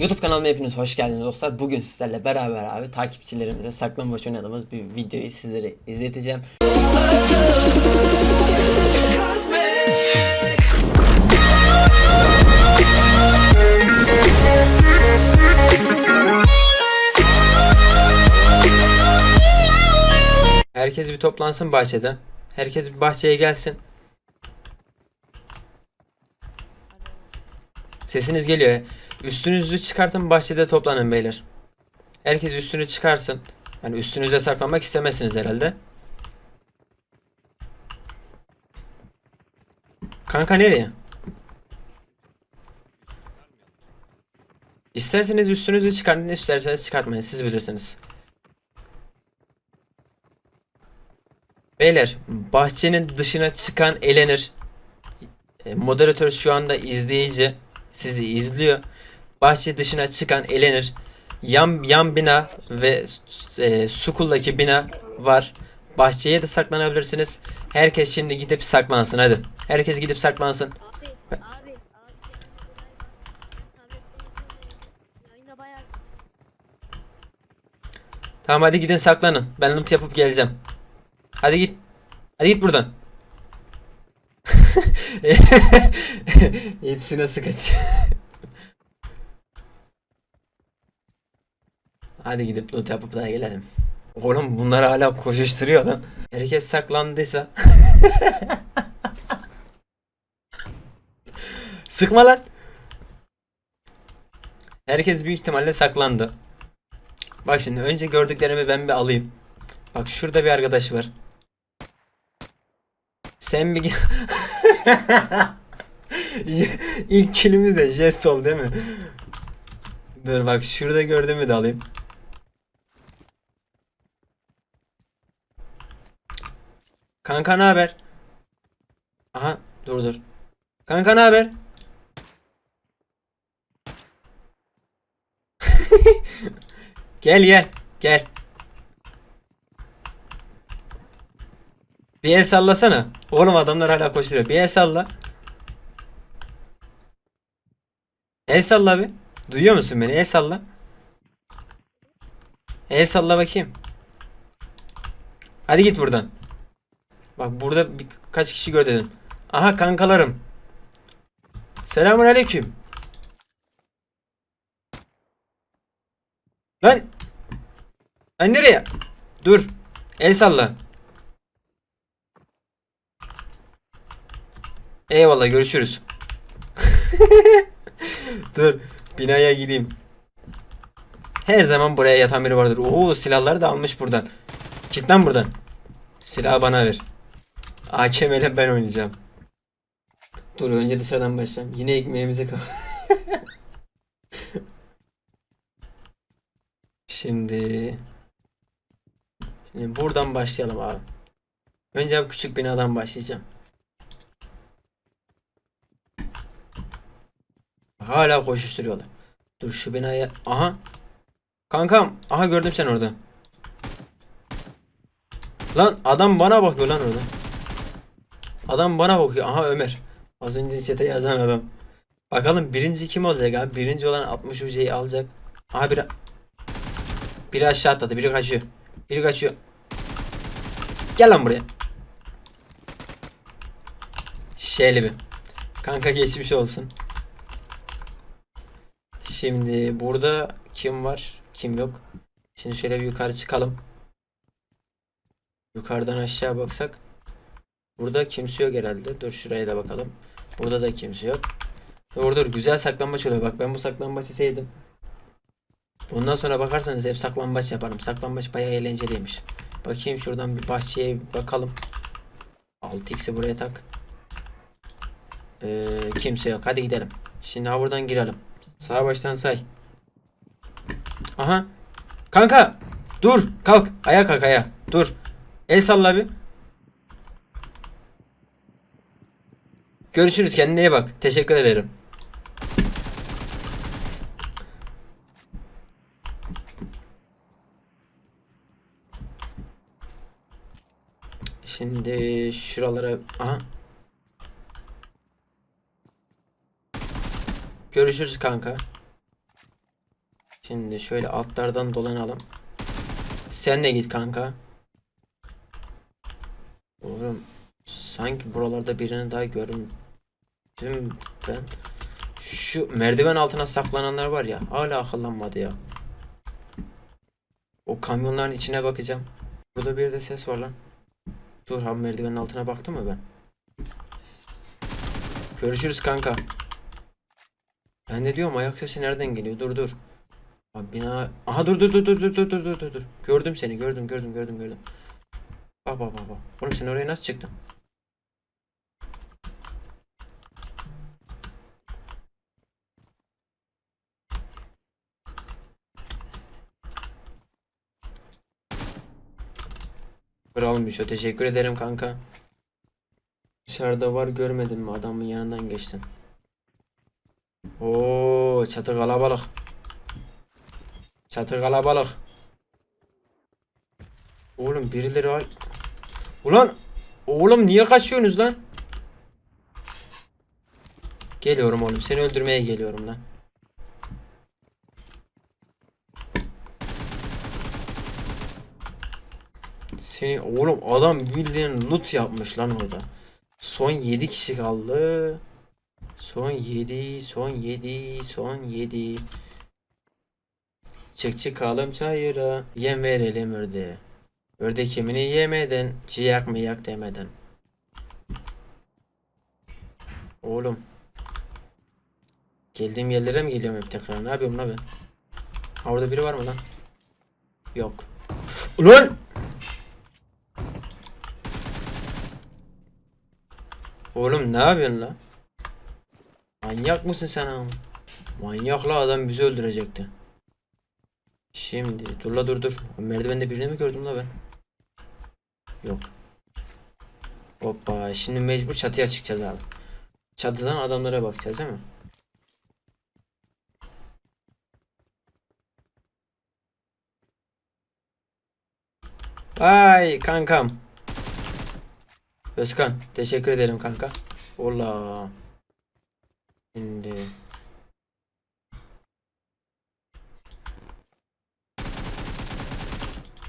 YouTube kanalıma hepiniz hoş geldiniz dostlar. Bugün sizlerle beraber abi takipçilerimize saklambaç oynadığımız bir videoyu sizlere izleteceğim. Herkes bir toplansın bahçede. Herkes bir bahçeye gelsin. Sesiniz geliyor. Üstünüzü çıkartın bahçede toplanın beyler. Herkes üstünü çıkarsın. Yani üstünüze saklanmak istemezsiniz herhalde. Kanka nereye? İsterseniz üstünüzü çıkartın, isterseniz çıkartmayın. Siz bilirsiniz. Beyler, bahçenin dışına çıkan elenir. E, Moderatör şu anda izleyici sizi izliyor. Bahçe dışına çıkan elenir. Yan yan bina ve e, Sukul'daki bina var. Bahçeye de saklanabilirsiniz. Herkes şimdi gidip saklansın hadi. Herkes gidip saklansın. Tamam hadi gidin saklanın. Ben loot yapıp geleceğim. Hadi git. Hadi git buradan. Hepsi nasıl kaçıyor? Hadi gidip loot yapıp daha gelelim. Oğlum bunlar hala koşuşturuyor lan. Herkes saklandıysa. Sıkma lan. Herkes büyük ihtimalle saklandı. Bak şimdi önce gördüklerimi ben bir alayım. Bak şurada bir arkadaş var. Sen bir İlk kilimiz de jest ol değil mi? Dur bak şurada gördüğümü de alayım. Kanka ne haber? Aha dur dur. Kanka ne haber? gel gel gel. Bir el sallasana. Oğlum adamlar hala koşturuyor. Bir el salla. El salla bir. Duyuyor musun beni? El salla. El salla bakayım. Hadi git buradan. Bak burada birkaç kişi gör dedim. Aha kankalarım. Selamun aleyküm. Lan. Lan nereye? Dur. El salla. Eyvallah görüşürüz. Dur binaya gideyim. Her zaman buraya yatan biri vardır. Oo silahları da almış buradan. Git lan buradan. Silahı bana ver. AKM ile ben oynayacağım. Dur önce dışarıdan başlayalım. Yine ekmeğimize kal. Şimdi Şimdi buradan başlayalım abi. Önce bu küçük binadan başlayacağım. Hala koşuşturuyorlar. Dur şu binaya. Aha. Kankam. Aha gördüm sen orada. Lan adam bana bakıyor lan orada. Adam bana bakıyor. Aha Ömer. Az önce chat'e yazan adam. Bakalım birinci kim olacak abi? Birinci olan 60 UC'yi alacak. Aha biri biri aşağı atladı. Biri kaçıyor. Biri kaçıyor. Gel lan buraya. Şöyle bir. Kanka geçmiş olsun. Şimdi burada kim var? Kim yok? Şimdi şöyle bir yukarı çıkalım. Yukarıdan aşağı baksak. Burada kimse yok herhalde. Dur şuraya da bakalım. Burada da kimse yok. Dur dur güzel saklambaç oluyor. Bak ben bu saklambaçı sevdim. Bundan sonra bakarsanız hep saklambaç yaparım. Saklambaç bayağı eğlenceliymiş. Bakayım şuradan bir bahçeye bakalım. 6x'i buraya tak. Ee, kimse yok. Hadi gidelim. Şimdi ha buradan girelim. Sağ baştan say. Aha. Kanka. Dur. Kalk. Ayağa kalk ayağa. Dur. El salla bir. Görüşürüz. Kendine iyi bak. Teşekkür ederim. Şimdi şuralara... Aha. Görüşürüz kanka. Şimdi şöyle altlardan dolanalım. Sen de git kanka. Oğlum sanki buralarda birini daha gördüm ben. Şu merdiven altına saklananlar var ya hala akıllanmadı ya. O kamyonların içine bakacağım. Burada bir de ses var lan. Dur abi merdivenin altına baktım mı ben? Görüşürüz kanka. Ben de diyorum ayak sesi nereden geliyor? Dur dur. Abi bina... Aha dur dur dur dur dur dur dur dur dur. Gördüm seni gördüm gördüm gördüm gördüm. Bak bak bak bak. Oğlum sen oraya nasıl çıktın? Kralmış o teşekkür ederim kanka. Dışarıda var görmedin mi adamın yanından geçtin. Oo çatı kalabalık. Çatı kalabalık. Oğlum birileri var. Ulan oğlum niye kaçıyorsunuz lan? Geliyorum oğlum seni öldürmeye geliyorum lan. Seni oğlum adam bildiğin loot yapmış lan orada. Son 7 kişi kaldı. Son 7, son 7, son 7. Çık çıkalım çayıra, yem verelim ördeğe. Ördek yemini yemeden, ciyak mı yak demeden. Oğlum. Geldiğim yerlere mi geliyorum hep tekrar? Ne yapıyorum lan ben? Ha, orada biri var mı lan? Yok. Ulan! Oğlum ne yapıyorsun la? Manyak mısın sen ama? Manyakla adam bizi öldürecekti. Şimdi dur la dur dur. Merdivende birini mi gördüm la ben? Yok. Hoppa şimdi mecbur çatıya çıkacağız abi. Çatıdan adamlara bakacağız değil mi? Vay kankam. Özkan teşekkür ederim kanka. Ola. Şimdi.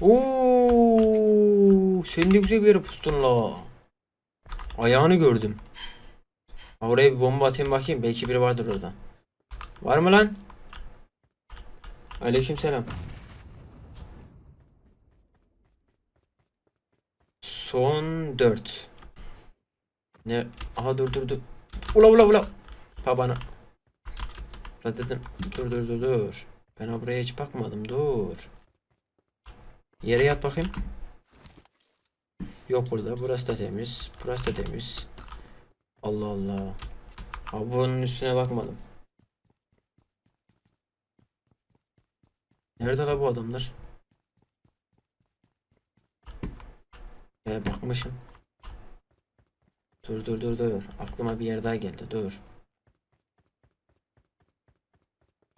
Oo, sen de güzel bir yere pustun la. Ayağını gördüm. Oraya bir bomba atayım bakayım. Belki biri vardır orada. Var mı lan? Aleykümselam. Son 4. Ne? Aha dur dur dur. Ula ula ula. Babana. Ula dedim. Dur dur dur dur. Ben buraya hiç bakmadım. Dur. Yere yat bakayım. Yok burada. Burası da temiz. Burası da temiz. Allah Allah. Abi bunun üstüne bakmadım. Nerede la bu adamlar? Ee, bakmışım. Dur dur dur dur. Aklıma bir yer daha geldi. Dur.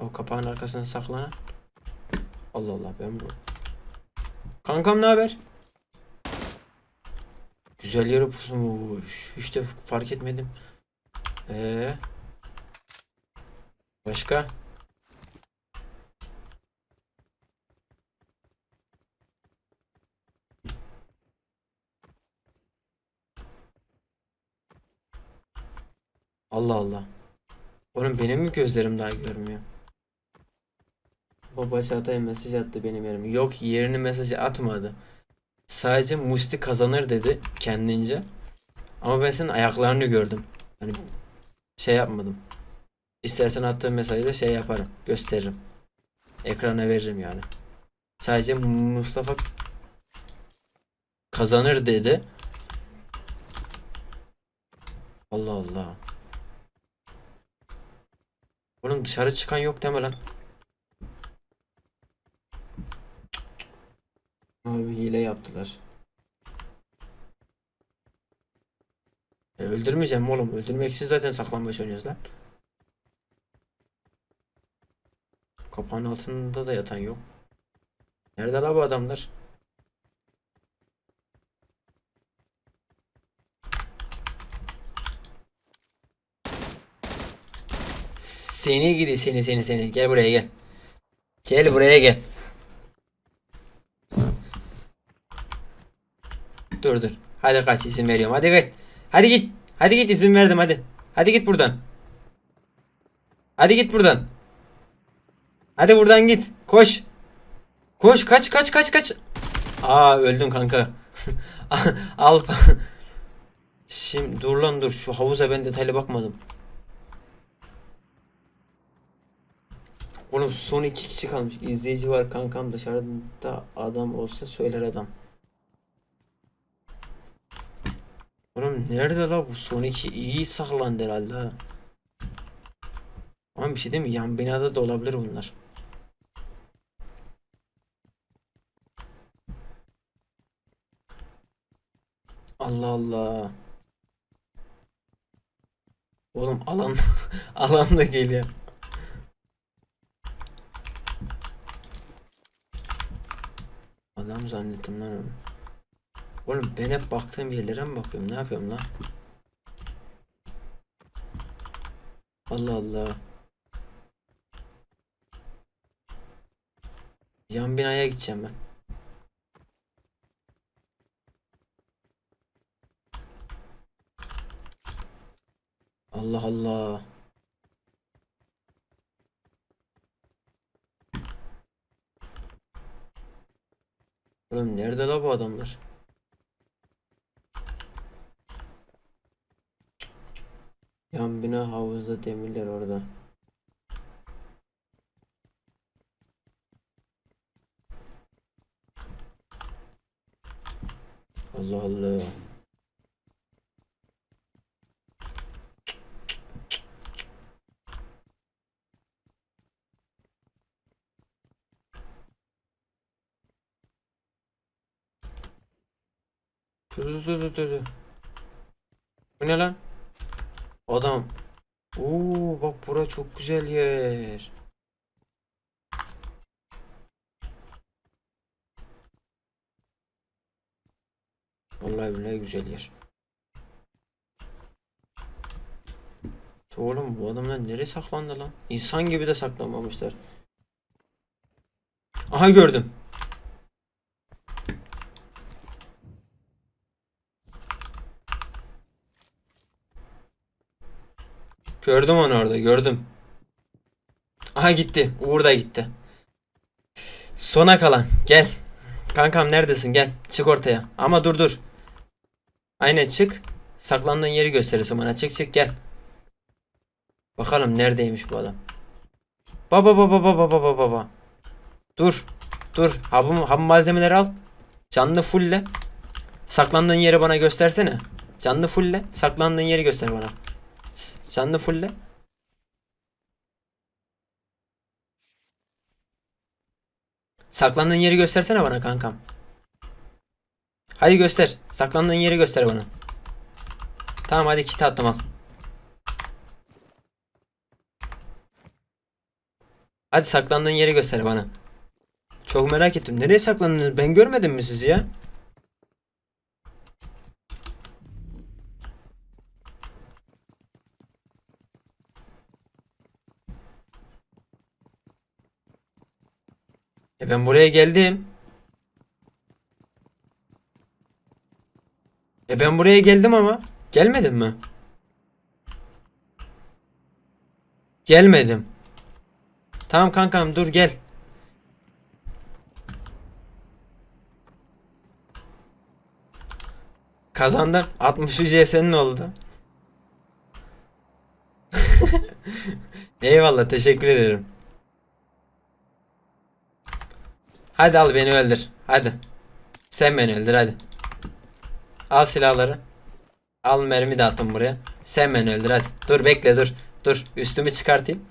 O kapağın arkasına saklanan. Allah Allah ben bu. Kankam ne haber? Güzel yere pusmuş. Hiç de fark etmedim. Ee. Başka? Allah Allah. Oğlum benim mi gözlerim daha görmüyor? Baba Çağatay mesaj attı benim yerime. Yok yerini mesajı atmadı. Sadece Musti kazanır dedi kendince. Ama ben senin ayaklarını gördüm. Hani şey yapmadım. İstersen attığın mesajı da şey yaparım. Gösteririm. Ekrana veririm yani. Sadece Mustafa kazanır dedi. Allah Allah. Oğlum dışarı çıkan yok deme lan. Abi hile yaptılar. E, öldürmeyeceğim oğlum. Öldürmek için zaten saklambaç oynuyoruz lan. Kapağın altında da yatan yok. Nerede la bu adamlar? Seni gidi seni seni seni. Gel buraya gel. Gel buraya gel. Dur dur. Hadi kaç izin veriyorum. Hadi git. Hadi git. Hadi git izin verdim hadi. Hadi git buradan. Hadi git buradan. Hadi buradan git. Koş. Koş kaç kaç kaç kaç. Aa öldün kanka. Al. Şimdi dur lan dur şu havuza ben detaylı bakmadım. Oğlum son iki kişi kalmış. İzleyici var kankam dışarıda adam olsa söyler adam. Oğlum nerede la bu son iki iyi saklandı herhalde ha. Ama bir şey değil mi? Yan binada da olabilir bunlar. Allah Allah. Oğlum alan alan da geliyor. Adam zannettim lan onu. Oğlum ben hep baktığım yerlere mi bakıyorum? Ne yapıyorum lan? Allah Allah. Yan binaya gideceğim ben. Allah Allah. Oğlum nerede la bu adamlar? Yan havuzda demirler orada. Allah Allah. Dur dur dur dur. Bu ne lan? Adam. Oo bak bura çok güzel yer. Vallahi billahi güzel yer. Oğlum bu adamlar nereye saklandı lan? İnsan gibi de saklanmamışlar. Aha gördüm. Gördüm onu orada gördüm. Aha gitti. Uğur da gitti. Sona kalan. Gel. Kankam neredesin? Gel. Çık ortaya. Ama dur dur. Aynen çık. Saklandığın yeri gösterirsin bana. Çık çık gel. Bakalım neredeymiş bu adam. Baba baba baba baba baba. Dur. Dur. Ham, ham malzemeleri al. Canlı fulle. Saklandığın yeri bana göstersene. Canlı fulle. Saklandığın yeri göster bana. Canlı fulle. Saklandığın yeri göstersene bana kankam. Hadi göster. Saklandığın yeri göster bana. Tamam hadi kit attım al. Hadi saklandığın yeri göster bana. Çok merak ettim. Nereye saklandınız? Ben görmedim mi sizi ya? E ben buraya geldim. E ben buraya geldim ama. Gelmedim mi? Gelmedim. Tamam kankam dur gel. Kazandın. 60 UC senin oldu. Eyvallah teşekkür ederim. Hadi al beni öldür. Hadi. Sen beni öldür hadi. Al silahları. Al mermi de attım buraya. Sen beni öldür hadi. Dur bekle dur. Dur üstümü çıkartayım.